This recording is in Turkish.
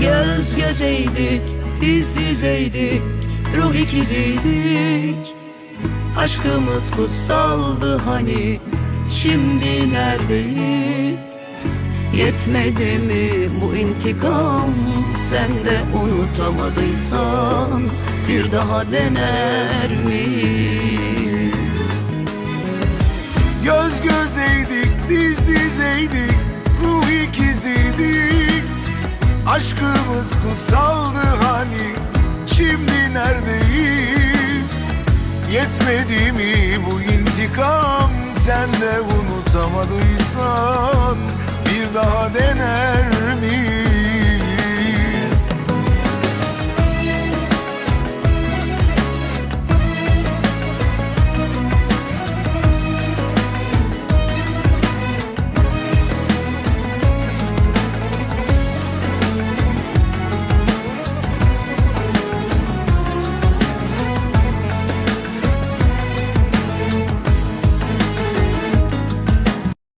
Göz gözeydik, diz dizeydik Ruh ikiziydik. Aşkımız kutsaldı hani Şimdi neredeyiz? Yetmedi mi bu intikam? Sen de unutamadıysan Bir daha dener miyiz? Göz gözeydik, diz dizeydik Aşkımız kutsaldı hani Şimdi neredeyiz? Yetmedi mi bu intikam? Sen de unutamadıysan